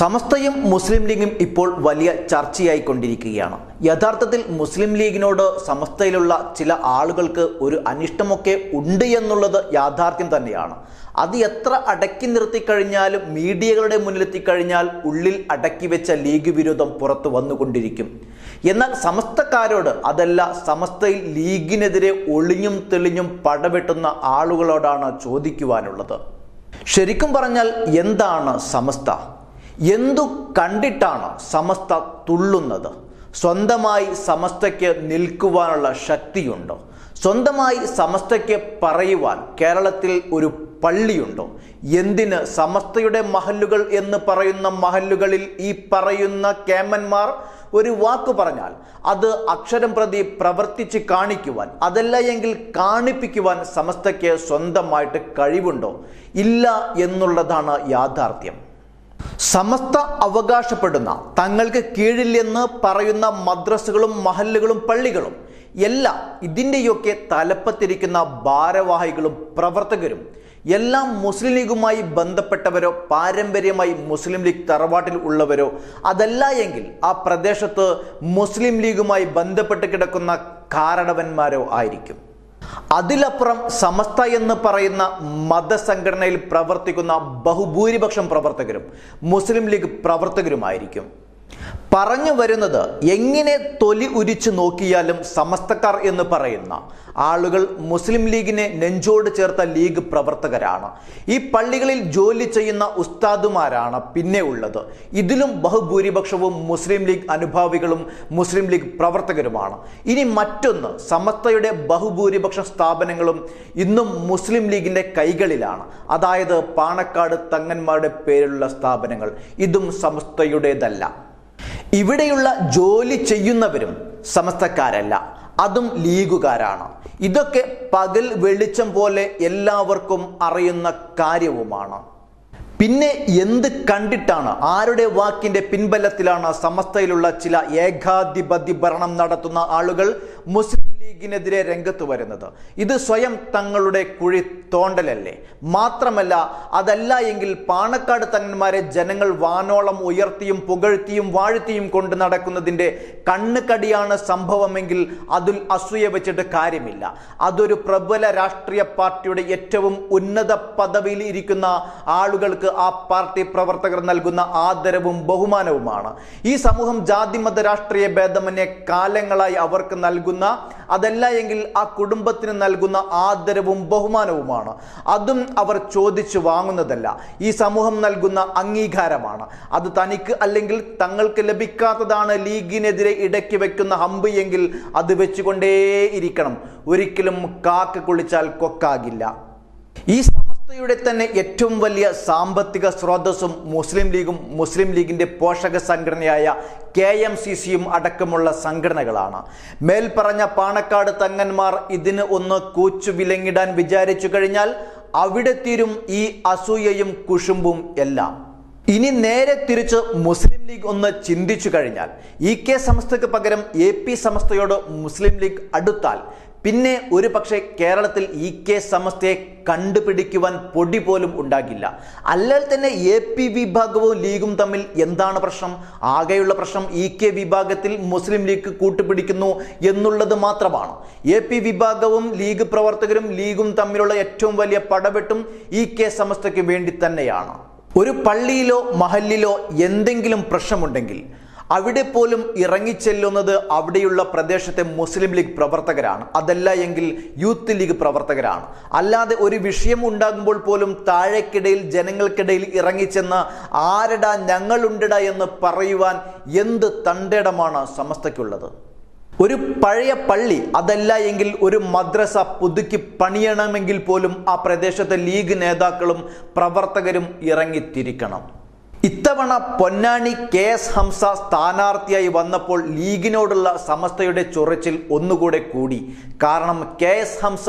സമസ്തയും മുസ്ലിം ലീഗും ഇപ്പോൾ വലിയ ചർച്ചയായി കൊണ്ടിരിക്കുകയാണ് യഥാർത്ഥത്തിൽ മുസ്ലിം ലീഗിനോട് സമസ്തയിലുള്ള ചില ആളുകൾക്ക് ഒരു അനിഷ്ടമൊക്കെ ഉണ്ട് എന്നുള്ളത് യാഥാർത്ഥ്യം തന്നെയാണ്. അത് എത്ര അടക്കി നിർത്തിക്കഴിഞ്ഞാലും മീഡിയകളുടെ മുന്നിലെത്തിക്കഴിഞ്ഞാൽ ഉള്ളിൽ അടക്കി വെച്ച ലീഗ് വിരോധം പുറത്തു വന്നുകൊണ്ടിരിക്കും. എന്നാൽ സമസ്തക്കാരോട് അതല്ല സമസ്തയിൽ ലീഗിനെതിരെ ഒളിഞ്ഞും തെളിഞ്ഞും പടവെട്ടുന്ന ആളുകളോടാണ് ചോദിക്കുവാനുള്ളത്. ശരിക്കും പറഞ്ഞാൽ എന്താണ് സമസ്ത? എന്തു കണ്ടിട്ടാണ് സമസ്ത തുള്ളുന്നത്? സ്വന്തമായി സമസ്തയ്ക്ക് നിൽക്കുവാനുള്ള ശക്തിയുണ്ടോ? സ്വന്തമായി സമസ്തയ്ക്ക് പറയുവാൻ കേരളത്തിൽ ഒരു പള്ളിയുണ്ടോ? എന്തിന് സമസ്തയുടെ മഹല്ലുകൾ എന്ന് പറയുന്ന മഹല്ലുകളിൽ ഈ പറയുന്ന കേമന്മാർ ഒരു വാക്ക് പറഞ്ഞാൽ അത് അക്ഷരം പ്രതി പ്രവർത്തിച്ച് കാണിക്കുവാൻ അതല്ല എങ്കിൽ കാണിപ്പിക്കുവാൻ സമസ്തയ്ക്ക് സ്വന്തമായിട്ട് കഴിവുണ്ടോ? ഇല്ല എന്നുള്ളതാണ് യാഥാർത്ഥ്യം. സമസ്ത അവകാശപ്പെടുന്ന തങ്ങൾക്ക് കീഴില്ലെന്ന് പറയുന്ന മദ്രസകളും മഹല്ലുകളും പള്ളികളും എല്ലാം ഇതിന്റെയൊക്കെ തലപ്പത്തിരിക്കുന്ന ഭാരവാഹികളും പ്രവർത്തകരും എല്ലാം മുസ്ലിം ലീഗുമായി ബന്ധപ്പെട്ടവരോ പാരമ്പര്യമായി മുസ്ലിം ലീഗ് തറവാട്ടിൽ ഉള്ളവരോ അതല്ല എങ്കിൽ ആ പ്രദേശത്ത് മുസ്ലിം ലീഗുമായി ബന്ധപ്പെട്ട് കിടക്കുന്ന കാരണവന്മാരോ ആയിരിക്കും. അതിലപ്പുറം സമസ്ത എന്ന് പറയുന്ന മതസംഘടനയിൽ പ്രവർത്തിക്കുന്ന ബഹുഭൂരിപക്ഷം പ്രവർത്തകരും മുസ്ലിം ലീഗ് പ്രവർത്തകരുമായിരിക്കും. പറഞ്ഞു വരുന്നത് എങ്ങനെ തൊലി ഉരിച്ചു നോക്കിയാലും സമസ്തക്കാർ എന്ന് പറയുന്ന ആളുകൾ മുസ്ലിം ലീഗിനെ നെഞ്ചോട് ചേർത്ത ലീഗ് പ്രവർത്തകരാണ്. ഈ പള്ളികളിൽ ജോലി ചെയ്യുന്ന ഉസ്താദുമാരാണ് പിന്നെ ഉള്ളത്. ഇതിലും ബഹുഭൂരിപക്ഷവും മുസ്ലിം ലീഗ് അനുഭാവികളും മുസ്ലിം ലീഗ് പ്രവർത്തകരുമാണ്. ഇനി മറ്റൊന്ന് സമസ്തയുടെ ബഹുഭൂരിപക്ഷ സ്ഥാപനങ്ങളും ഇന്നും മുസ്ലിം ലീഗിന്റെ കൈകളിലാണ്. അതായത് പാണക്കാട് തങ്ങന്മാരുടെ പേരിലുള്ള സ്ഥാപനങ്ങൾ. ഇതും സമസ്തയുടേതല്ല. ഇവിടെയുള്ള ജോലി ചെയ്യുന്നവരും സമസ്തക്കാരല്ല. അതും ലീഗുകാരാണ്. ഇതൊക്കെ പകൽ വെളിച്ചം പോലെ എല്ലാവർക്കും അറിയുന്ന കാര്യവുമാണ്. പിന്നെ എന്ത് കണ്ടിട്ടാണ് ആരുടെ വാക്കിന്റെ പിൻബലത്തിലാണ് സമസ്തയിലുള്ള ചില ഏകാധിപതി ഭരണം നടത്തുന്ന ആളുകൾ മുസ്ലിം ലീഗിനെതിരെ രംഗത്ത് വരുന്നത്. ഇത് സ്വയം തങ്ങളുടെ കുഴി തോണ്ടലല്ലേ? മാത്രമല്ല അതല്ല എങ്കിൽ പാണക്കാട് തങ്ങന്മാരെ ജനങ്ങൾ വാനോളം ഉയർത്തിയും പുകഴ്ത്തിയും വാഴ്ത്തിയും കൊണ്ട് നടക്കുന്നതിന്റെ കണ്ണുകടിയാണ് സംഭവമെങ്കിൽ അതിൽ അസൂയ വെച്ചിട്ട് കാര്യമില്ല. അതൊരു പ്രബല രാഷ്ട്രീയ പാർട്ടിയുടെ ഏറ്റവും ഉന്നത പദവിയിൽ ഇരിക്കുന്ന ആളുകൾക്ക് ആ പാർട്ടി പ്രവർത്തകർ നൽകുന്ന ആദരവും ബഹുമാനവുമാണ്. ഈ സമൂഹം ജാതിമത രാഷ്ട്രീയ ഭേദമന്യേ കാലങ്ങളായി അവർക്ക് നൽകുന്ന അതല്ല എങ്കിൽ ആ കുടുംബത്തിന് നൽകുന്ന ആദരവും ബഹുമാനവുമാണ്. അതും അവർ ചോദിച്ചു വാങ്ങുന്നതല്ല. ഈ സമൂഹം നൽകുന്ന അംഗീകാരമാണ്. അത് തനിക്ക് അല്ലെങ്കിൽ തങ്ങൾക്ക് ലഭിക്കാത്തതാണ് ലീഗിനെതിരെ ഇടയ്ക്ക് വെക്കുന്ന ഹമ്പ് എങ്കിൽ അത് വെച്ചുകൊണ്ടേയിരിക്കണം. ഒരിക്കലും കാക്ക കുളിച്ചാൽ കൊക്കാകില്ല. ഈ സമസ്തയുടെ തന്നെ ഏറ്റവും വലിയ സാമ്പത്തിക സ്രോതസ്സും മുസ്ലിം ലീഗും മുസ്ലിം ലീഗിന്റെ പോഷക സംഘടനയായ കെ എം സി സിയും അടക്കമുള്ള സംഘടനകളാണ്. മേൽപ്പറഞ്ഞ പാണക്കാട് തങ്ങന്മാർ ഇതിന് ഒന്ന് കൂച്ചു വിലങ്ങിടാൻ വിചാരിച്ചു കഴിഞ്ഞാൽ അവിടെ തീരും ഈ അസൂയയും കുഷുമ്പും എല്ലാം. ഇനി നേരെ തിരിച്ച് മുസ്ലിം ലീഗ് ഒന്ന് ചിന്തിച്ചു കഴിഞ്ഞാൽ ഇ കെ സമസ്തയ്ക്ക് പകരം എ പി സംസ്ഥയോട് മുസ്ലിം ലീഗ് അടുത്താൽ പിന്നെ ഒരു പക്ഷേ കേരളത്തിൽ ഇ കെ സമസ്തയെ കണ്ടുപിടിക്കുവാൻ പൊടി പോലും ഉണ്ടാകില്ല. അല്ലെങ്കിൽ തന്നെ എ പി വിഭാഗവും ലീഗും തമ്മിൽ എന്താണ് പ്രശ്നം? ആകെയുള്ള പ്രശ്നം ഇ കെ വിഭാഗത്തിൽ മുസ്ലിം ലീഗ് കൂട്ടുപിടിക്കുന്നു എന്നുള്ളത് മാത്രമാണ്. എ പി വിഭാഗവും ലീഗ് പ്രവർത്തകരും ലീഗും തമ്മിലുള്ള ഏറ്റവും വലിയ പടവെട്ടും ഇ കെ സമസ്തയ്ക്ക് വേണ്ടി തന്നെയാണ്. ഒരു പള്ളിയിലോ മഹലിലോ എന്തെങ്കിലും പ്രശ്നമുണ്ടെങ്കിൽ അവിടെ പോലും ഇറങ്ങിച്ചെല്ലുന്നത് അവിടെയുള്ള പ്രദേശത്തെ മുസ്ലിം ലീഗ് പ്രവർത്തകരാണ്. അതല്ല എങ്കിൽ യൂത്ത് ലീഗ് പ്രവർത്തകരാണ്. അല്ലാതെ ഒരു വിഷയം ഉണ്ടാകുമ്പോൾ പോലും താഴേക്കിടയിൽ ജനങ്ങൾക്കിടയിൽ ഇറങ്ങിച്ചെന്ന് ആരടാ ഞങ്ങളുണ്ടട എന്ന് പറയുവാൻ എന്ത് തണ്ടേടമാണ് സമസ്തയ്ക്കുള്ളത്? ഒരു പഴയ പള്ളി അതല്ല എങ്കിൽ ഒരു മദ്രസ പുതുക്കി പണിയണമെങ്കിൽ പോലും ആ പ്രദേശത്തെ ലീഗ് നേതാക്കളും പ്രവർത്തകരും ഇറങ്ങിത്തിരിക്കണം. ഇത്തവണ പൊന്നാനി കെ എസ് ഹംസ സ്ഥാനാർത്ഥിയായി വന്നപ്പോൾ ലീഗിനോടുള്ള സമസ്തയുടെ ചൊറച്ചിൽ ഒന്നുകൂടെ കൂടി. കാരണം കെ എസ് ഹംസ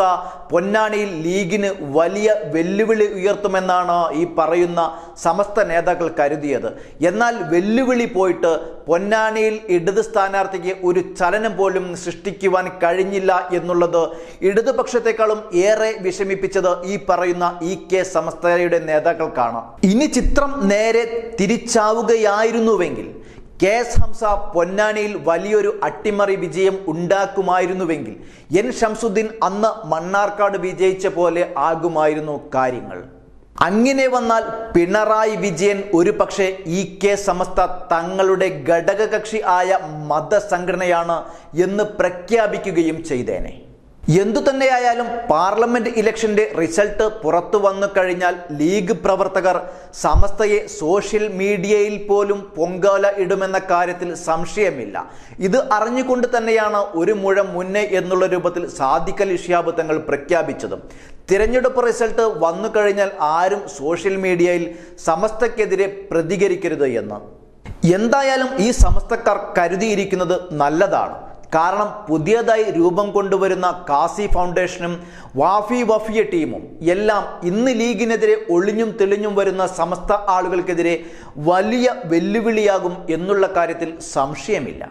പൊന്നാനിയിൽ ലീഗിന് വലിയ വെല്ലുവിളി ഉയർത്തുമെന്നാണ് ഈ പറയുന്ന സമസ്ത നേതാക്കൾ കരുതിയത്. എന്നാൽ വെല്ലുവിളി പോയിട്ട് പൊന്നാനിയിൽ ഇടത് സ്ഥാനാർത്ഥിക്ക് ഒരു ചലനം പോലും സൃഷ്ടിക്കുവാൻ കഴിഞ്ഞില്ല എന്നുള്ളത് ഇടതുപക്ഷത്തെക്കാളും ഏറെ വിഷമിപ്പിച്ചത് ഈ പറയുന്ന ഇ കെ സമസ്തയുടെ നേതാക്കൾക്കാണ്. ഇനി ചിത്രം നേരെ തിരിച്ചാവുകയായിരുന്നുവെങ്കിൽ കെ എസ് ഹംസ പൊന്നാനിയിൽ വലിയൊരു അട്ടിമറി വിജയം ഉണ്ടാക്കുമായിരുന്നുവെങ്കിൽ എൻ. ഷംസുദ്ദീൻ അന്ന് മണ്ണാർക്കാട് വിജയിച്ച പോലെ ആകുമായിരുന്നു കാര്യങ്ങൾ. അങ്ങനെ വന്നാൽ പിണറായി വിജയൻ ഒരു പക്ഷേ ഇ കെ സമസ്ത തങ്ങളുടെ ഘടകകക്ഷി ആയ മതസംഘടനയാണ് എന്ന് പ്രഖ്യാപിക്കുകയും ചെയ്തേനെ. എന്തു തന്നെയായാലും പാർലമെന്റ് ഇലക്ഷന്റെ റിസൾട്ട് പുറത്തു വന്നു കഴിഞ്ഞാൽ ലീഗ് പ്രവർത്തകർ സമസ്തയെ സോഷ്യൽ മീഡിയയിൽ പോലും പൊങ്കാല ഇടുമെന്ന കാര്യത്തിൽ സംശയമില്ല. ഇത് അറിഞ്ഞുകൊണ്ട് തന്നെയാണ് ഒരു മുഴം മുന്നേ എന്നുള്ള രൂപത്തിൽ സാദിഖൽ ഇഷ്യാബ് തങ്ങൾ പ്രഖ്യാപിച്ചതും. തിരഞ്ഞെടുപ്പ് റിസൾട്ട് വന്നു കഴിഞ്ഞാൽ ആരും സോഷ്യൽ മീഡിയയിൽ സമസ്തക്കെതിരെ പ്രതികരിക്കരുത് എന്ന്. എന്തായാലും ഈ സമസ്തക്കാർ കരുതിയിരിക്കുന്നത് നല്ലതാണ്. കാരണം പുതിയതായി രൂപം കൊണ്ടുവരുന്ന കാസി ഫൗണ്ടേഷനും വാഫി വഫിയ ടീമും എല്ലാം ഇന്ന് ലീഗിനെതിരെ ഒളിഞ്ഞും തെളിഞ്ഞും വരുന്ന സമസ്ത ആളുകൾക്കെതിരെ വലിയ വെല്ലുവിളിയാകും എന്നുള്ള കാര്യത്തിൽ സംശയമില്ല.